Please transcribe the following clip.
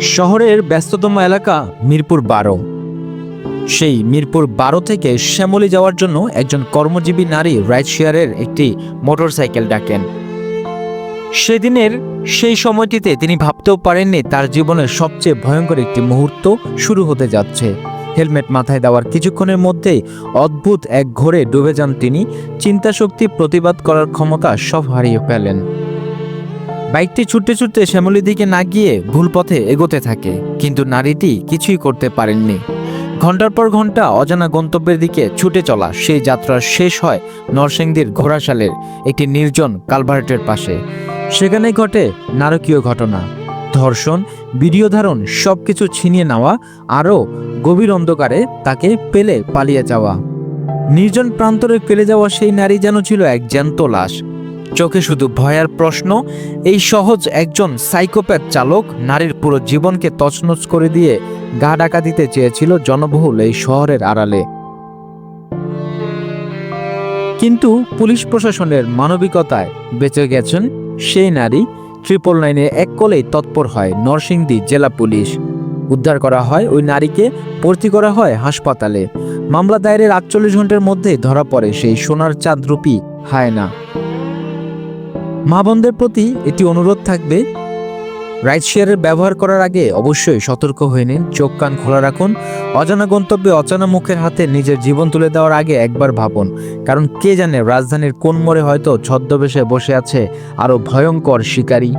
শহরের ব্যস্ততম এলাকা মিরপুর বারো। সেই মিরপুর বারো থেকে শ্যামলী যাওয়ার জন্য একজন কর্মজীবী নারী রাইড শেয়ারের একটি মোটরসাইকেল ডাকেন। সেদিনের সেই সময়টিতে তিনি ভাবতেও পারেননি তার জীবনের সবচেয়ে ভয়ঙ্কর একটি মুহূর্ত শুরু হতে যাচ্ছে। হেলমেট মাথায় দেওয়ার কিছুক্ষণের মধ্যেই অদ্ভুত এক ঘোরে ডুবে যান তিনি। চিন্তাশক্তি প্রতিবাদ করার ক্ষমতা সব হারিয়ে ফেলেন। বাইকটি ছুটতে ছুটতে শ্যামলীর দিকে না গিয়ে ভুল পথে এগোতে থাকে, কিন্তু নারীটি কিছুই করতে পারেননি। ঘণ্টার পর ঘণ্টা অজানা গন্তব্যের দিকে ছুটে চলা সেই যাত্রার শেষ হয় নরসিংদীর ঘোড়াশালের একটি নির্জন কালভার্টের পাশে। সেখানে ঘটে নারকীয় ঘটনা। ধর্ষণ ভিডিও ধারণ সব কিছু ছিনিয়ে নেওয়া, আরও গভীর অন্ধকারে তাকে পেলে পালিয়ে যাওয়া। নির্জন প্রান্তরে ফেলে যাওয়া সেই নারী যেন ছিল এক জ্যান্ত লাশ। চোখে শুধু ভয়ার প্রশ্ন, এই সহজ একজন সাইকোপ্যাথ চালক নারীর পুরো জীবনকে তছনছ করে দিয়ে গা ডাকা দিতে চেয়েছিল জনবহুল এই শহরের আড়ালে। কিন্তু পুলিশ প্রশাসনের মানবিকতায় বেঁচে গেছেন সেই নারী ট্রিপল নাইনে এক কোলেই তৎপর হয় নরসিংদী জেলা পুলিশ। উদ্ধার করা হয় ওই নারীকে, ভর্তি করা হয় হাসপাতালে। মামলা দায়েরের আটচল্লিশ ঘণ্টার মধ্যে ধরা পড়ে সেই সোনার চাঁদরূপী হায়না। মা বোনদের প্রতি এটি অনুরোধ থাকবে রাইড শেয়ারের ব্যবহার করার আগে অবশ্যই সতর্ক হয়ে নিন, চোখ কান খোলা রাখুন, অজানা গন্তব্যে অচানা মুখের হাতে নিজের জীবন তুলে দেওয়ার আগে একবার ভাবুন, কারণ কে জানে রাজধানীর কোন মোড়ে হয়তো ছদ্মবেশে বসে আছে আরও ভয়ঙ্কর শিকারী।